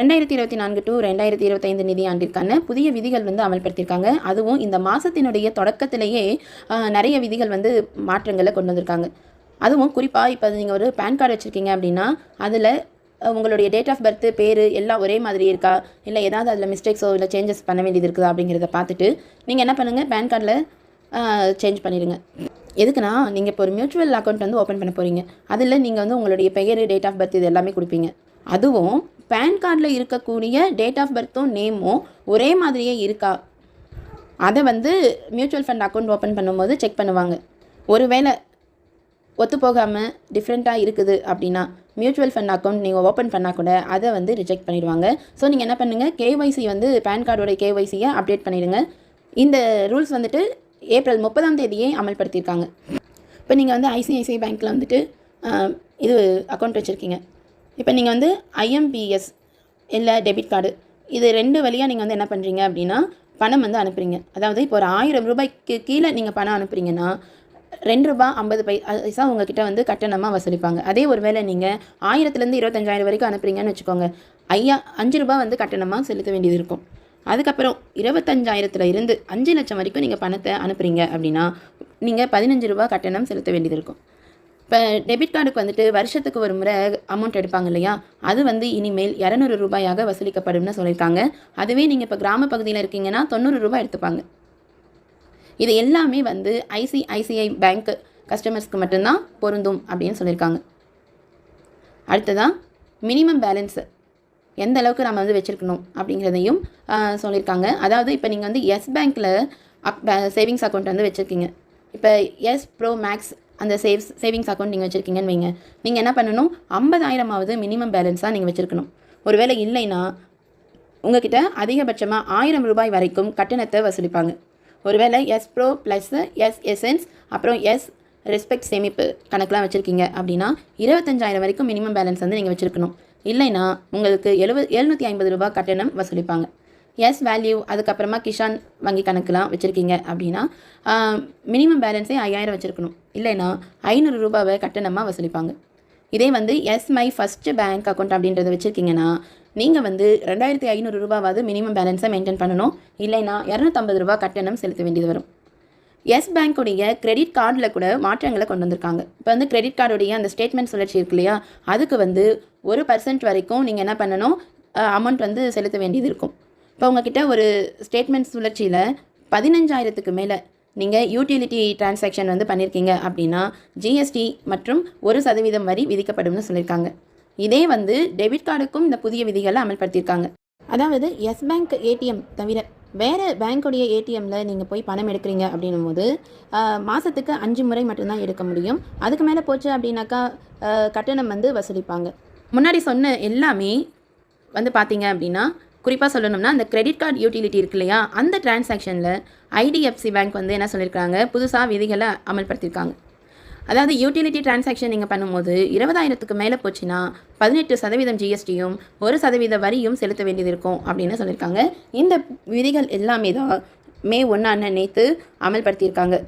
ரெண்டாயிரத்தி இருபத்தி நான்கு டு ரெண்டாயிரத்தி இருபத்தைந்து நிதியாண்டிற்கான புதிய விதிகள் வந்து அமல்படுத்தியிருக்காங்க. அதுவும் இந்த மாதத்தினுடைய தொடக்கத்திலேயே நிறைய விதிகள் வந்து மாற்றங்களை கொண்டு வந்திருக்காங்க. அதுவும் குறிப்பாக இப்போ நீங்கள் ஒரு பேன் கார்டு வச்சுருக்கீங்க அப்படின்னா அதில் உங்களுடைய டேட் ஆஃப் பர்த்து பேர் எல்லாம் ஒரே மாதிரி இருக்கா? இல்லை ஏதாவது அதில் மிஸ்டேக்ஸோ இல்லை சேஞ்சஸ் பண்ண வேண்டியது இருக்குதா அப்படிங்கிறத பார்த்துட்டு நீங்கள் என்ன பண்ணுங்கள் பேன் கார்டில் சேஞ்ச் பண்ணிடுங்க எதுக்குன்னா நீங்கள் இப்போ ஒரு மியூச்சுவல் அக்கௌண்ட் வந்து ஓப்பன் பண்ண போகிறீங்க அதில் நீங்கள் வந்து உங்களுடைய பெயர் டேட் ஆஃப் பர்த் இது எல்லாமே கொடுப்பீங்க. அதுவும் பேன் கார்டில் இருக்கக்கூடிய டேட் ஆஃப் பர்த்தும் நேமும் ஒரே மாதிரியே இருக்கா? அதை வந்து மியூச்சுவல் ஃபண்ட் அக்கௌண்ட் ஓப்பன் பண்ணும்போது செக் பண்ணுவாங்க. ஒருவேளை ஒத்து போகாமல் டிஃப்ரெண்ட்டாக இருக்குது அப்படின்னா மியூச்சுவல் ஃபண்ட் அக்கௌண்ட் நீங்கள் ஓப்பன் பண்ணால் கூட அதை வந்து ரிஜெக்ட் பண்ணிடுவாங்க. ஸோ நீங்கள் என்ன பண்ணுங்கள் கேஒய்சி வந்து பேன் கார்டோட கேஒய்சியை அப்டேட் பண்ணிடுங்க. இந்த ரூல்ஸ் வந்துட்டு ஏப்ரல் முப்பதாம் தேதியே அமல்படுத்தியிருக்காங்க. இப்போ நீங்கள் வந்து ஐசிஐசிஐ பேங்க்கில் வந்துட்டு இது அக்கௌண்ட் வச்சுருக்கீங்க. இப்போ நீங்கள் வந்து ஐஎம்பிஎஸ் இல்லை டெபிட் கார்டு இது ரெண்டு வழியாக நீங்கள் வந்து என்ன பண்ணுறீங்க அப்படின்னா பணம் வந்து அனுப்புறீங்க. அதாவது இப்போ ஒரு ஆயிரம் ரூபாய்க்கு கீழே நீங்கள் பணம் அனுப்புறீங்கன்னா ரெண்டு ரூபா ஐம்பது பை பைசா உங்ககிட்ட வந்து கட்டணமாக வசூலிப்பாங்க. அதே ஒரு வேளை நீங்கள் ஆயிரத்துலேருந்து இருபத்தஞ்சாயிரம் வரைக்கும் அனுப்புறீங்கன்னு வச்சுக்கோங்க. ஐயா அஞ்சு ரூபா வந்து கட்டணமாக செலுத்த வேண்டியது இருக்கும். அதுக்கப்புறம் இருபத்தஞ்சாயிரத்தில் இருந்து அஞ்சு லட்சம் வரைக்கும் நீங்கள் பணத்தை அனுப்புறீங்க அப்படின்னா நீங்கள் பதினஞ்சு ரூபா கட்டணம் செலுத்த வேண்டியது இருக்கும். இப்போ டெபிட் கார்டுக்கு வந்துட்டு வருஷத்துக்கு ஒரு முறை அமௌண்ட் எடுப்பாங்க இல்லையா? அது வந்து இனிமேல் இரநூறு ரூபாயாக வசூலிக்கப்படும்னு சொல்லியிருக்காங்க. அதுவே நீங்கள் இப்போ கிராம பகுதியில் இருக்கீங்கன்னா தொண்ணூறு ரூபாய் எடுத்துப்பாங்க. இது எல்லாமே வந்து ஐசிஐசிஐ பேங்க் கஸ்டமர்ஸ்க்கு மட்டும்தான் பொருந்தும் அப்படின்னு சொல்லியிருக்காங்க. அடுத்ததான் மினிமம் பேலன்ஸு எந்த அளவுக்கு நம்ம வந்து வச்சுருக்கணும் அப்படிங்கிறதையும் சொல்லியிருக்காங்க. அதாவது இப்போ நீங்கள் வந்து எஸ் பேங்க்கில் அப் சேவிங்ஸ் அக்கௌண்ட் வந்து வச்சுருக்கீங்க. இப்போ எஸ் ப்ரோ மேக்ஸ் அந்த சேவ்ஸ் சேவிங்ஸ் அக்கௌண்ட் நீங்கள் வச்சுருக்கீங்கன்னு வைங்க. நீங்கள் என்ன பண்ணணும்? ஐம்பதாயிரமாவது மினிமம் பேலன்ஸாக நீங்கள் வச்சுருக்கணும். ஒருவேளை இல்லைன்னா உங்ககிட்ட அதிகபட்சமாக ஆயிரம் ரூபாய் வரைக்கும் கட்டணத்தை வசூலிப்பாங்க. ஒருவேளை Yes Pro Plus Yes Essence அப்புறம் எஸ் ரெஸ்பெக்ட் சேமிப்பு கணக்கெலாம் வச்சுருக்கீங்க அப்படின்னா இருபத்தஞ்சாயிரம் வரைக்கும் மினிமம் பேலன்ஸ் வந்து நீங்கள் வச்சுருக்கணும். இல்லைன்னா உங்களுக்கு எழுபது எழுநூற்றி ஐம்பது ரூபாய் கட்டணம் வசூலிப்பாங்க. எஸ் வேல்யூ அதுக்கப்புறமா கிஷான் வங்கி கணக்குலாம் வச்சுருக்கீங்க அப்படின்னா மினிமம் பேலன்ஸே ஐயாயிரம் வச்சுருக்கணும். இல்லைன்னா ஐநூறு ரூபாவை கட்டணமாக வசூலிப்பாங்க. இதே வந்து Yes My First bank account அப்படின்றத வச்சுருக்கீங்கன்னா நீங்கள் வந்து ரெண்டாயிரத்தி ஐநூறு ரூபாவது மினிமம் பேலன்ஸை மெயின்டைன் பண்ணணும். இல்லைன்னா இரநூத்தம்பது ரூபா கட்டணம் செலுத்த வேண்டியது வரும். எஸ் பேங்க்குடைய கிரெடிட் கார்டில் கூட மாற்றங்களை கொண்டு வந்திருக்காங்க. இப்போ வந்து கிரெடிட் கார்டுடைய அந்த ஸ்டேட்மெண்ட் சுழற்சி இருக்கு இல்லையா? அதுக்கு வந்து ஒரு பர்சன்ட் வரைக்கும் நீங்கள் என்ன பண்ணணும்? அமௌண்ட் வந்து செலுத்த வேண்டியது இருக்கும். இப்போ உங்ககிட்ட ஒரு ஸ்டேட்மெண்ட் சுழற்சியில் பதினஞ்சாயிரத்துக்கு மேலே நீங்கள் யூட்டிலிட்டி டிரான்சாக்ஷன் வந்து பண்ணியிருக்கீங்க அப்படின்னா ஜிஎஸ்டி மற்றும் ஒரு சதவீதம் வரி விதிக்கப்படும்னு சொல்லியிருக்காங்க இதே வந்து டெபிட் கார்டுக்கும் இந்த புதிய விதிகளை அமல்படுத்தியிருக்காங்க. அதாவது எஸ் பேங்க் ஏடிஎம் தவிர வேறு பேங்க்குடைய ஏடிஎம்மில் நீங்கள் போய் பணம் எடுக்கிறீங்க அப்படின்னும் போது மாதத்துக்கு அஞ்சு முறை மட்டும்தான் எடுக்க முடியும். அதுக்கு மேலே போச்சு அப்படின்னாக்கா கட்டணம் வந்து வசூலிப்பாங்க. முன்னாடி சொன்ன எல்லாமே வந்து பார்த்தீங்க அப்படின்னா குறிப்பாக சொல்லணும்னா அந்த கிரெடிட் கார்டு யூட்டிலிட்டி இருக்கு இல்லையா? அந்த டிரான்சாக்ஷனில் ஐடிஎஃப்சி பேங்க் வந்து என்ன சொல்லியிருக்காங்க புதுசாக விதிகளை அமல்படுத்தியிருக்காங்க அதாவது யூட்டிலிட்டி டிரான்சாக்ஷன் நீங்கள் பண்ணும்போது இருபதாயிரத்துக்கு மேலே போச்சுன்னா பதினெட்டு சதவீதம் ஜிஎஸ்டியும் ஒரு சதவீத வரியும் செலுத்த வேண்டியது இருக்கும் அப்படின்னு சொல்லியிருக்காங்க இந்த விதிகள் எல்லாமே தான் மே ஒன்றான நேற்று அமல்படுத்தியிருக்காங்க.